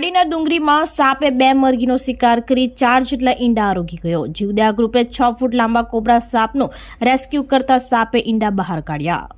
પાડીના ડુંગરીમાં સાપે બે મરઘીનો શિકાર કરી ચાર જેટલા ઈંડા આરોગી ગયો. જીવદયા ગ્રુપે છ ફૂટ લાંબા કોબરા સાપનું રેસ્ક્યુ કરતા સાપે ઈંડા બહાર કાઢ્યા.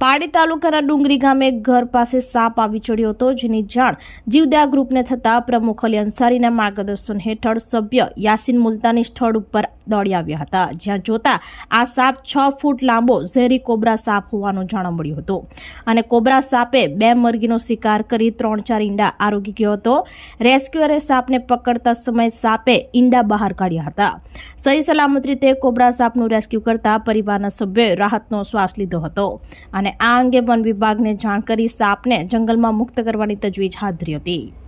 પાડી તાલુકાના ડુંગરી ગામે ઘર પાસે સાપ આવી ચડ્યો હતો, જેની જાણ જીવદયા ગ્રુપને થતાં પ્રમુખ અલી અંસારીના માર્ગદર્શન હેઠળ સભ્ય યાસીન મુલતાની સ્થળ ઉપર દોડી આવ્યા હતા. જ્યાં જોતા આ સાપ છ ફૂટ લાંબો ઝેરી કોબરા સાપ હોવાનું જાણવા મળ્યું હતું. અને કોબરા સાપે બે મરઘીનો શિકાર કરી ત્રણ ચાર ઈંડા આરોગી ગયો હતો. રેસ્ક્યુઅરે સાપને પકડતા સમયે સાપે ઈંડા બહાર કાઢ્યા હતા. સહી સલામત રીતે કોબરા સાપનું રેસ્ક્યુ કરતા પરિવારના સભ્યોએ રાહતનો શ્વાસ લીધો હતો અને આ અંગે વન વિભાગને જાણ કરી સાપને જંગલમાં મુક્ત કરવાની તજવીજ હાથ ધરી હતી.